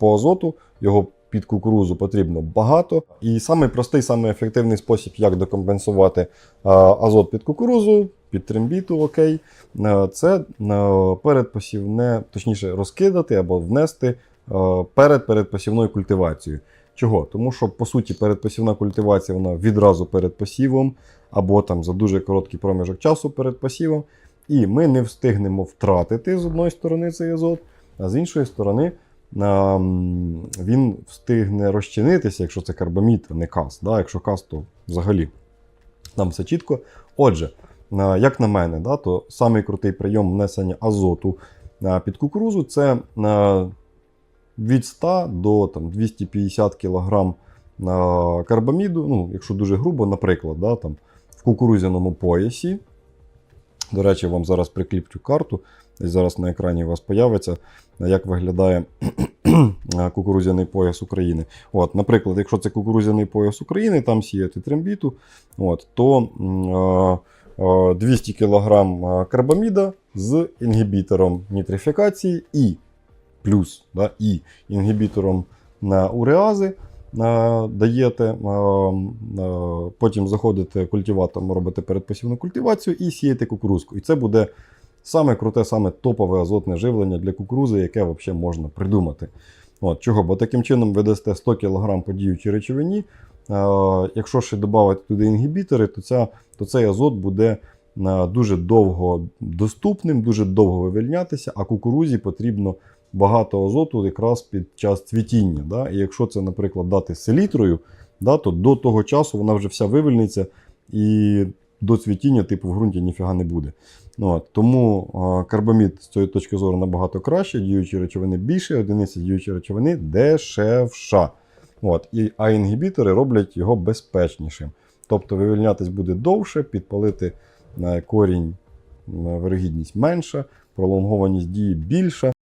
по азоту, його під кукурузу потрібно багато. І самий простий, самий ефективний спосіб, як докомпенсувати азот під кукурузу, під трембіту, окей, е, це е, передпосівне, точніше, розкидати або внести е, перед передпосівною культивацією. Чого? Тому що, по суті, передпосівна культивація вона відразу перед посівом, або там за дуже короткий проміжок часу перед посівом. І ми не встигнемо втратити з одної сторони цей азот, а з іншої сторони він встигне розчинитися, якщо це карбамід, а не кас. Да? Якщо кас, то взагалі там все чітко. Отже, як на мене, да, то самий крутий прийом внесення азоту під кукурузу це від 100 до там, 250 кг карбаміду, ну, якщо дуже грубо, наприклад, да, там, в кукурузяному поясі. До речі, вам зараз прикріплю карту. Десь зараз на екрані у вас появиться, як виглядає кукурузяний пояс України. От, наприклад, якщо це кукурузяний пояс України, там сіяти трембіту, от, то е, е, 200 кг карбаміда з інгібітором нітрифікації і плюс да, і інгібітором уреази даєте, е, е, потім заходите культиватором, робите передпосівну культивацію і сієте кукурузку. І це буде саме круте, саме топове азотне живлення для кукурузи, яке взагалі можна придумати. От, чого? Бо таким чином ви дасте 100 кг по діючій речовині. Е, якщо ще додати туди інгібітори, то, ця, то цей азот буде е, дуже довго доступним, дуже довго вивільнятися, а кукурузі потрібно багато азоту якраз під час цвітіння. Да? І якщо це, наприклад, дати селітрою, да, то до того часу вона вже вся вивільниться і до цвітіння, типу, в ґрунті ніфіга не буде. Ну, от, тому карбамід з цієї точки зору набагато краще, діючі речовини більше, одиниці діючі речовини дешевша. От, і, а інгібітори роблять його безпечнішим. Тобто вивільнятись буде довше, підпалити е, корінь вирогідність менша, пролонгованість дії більша.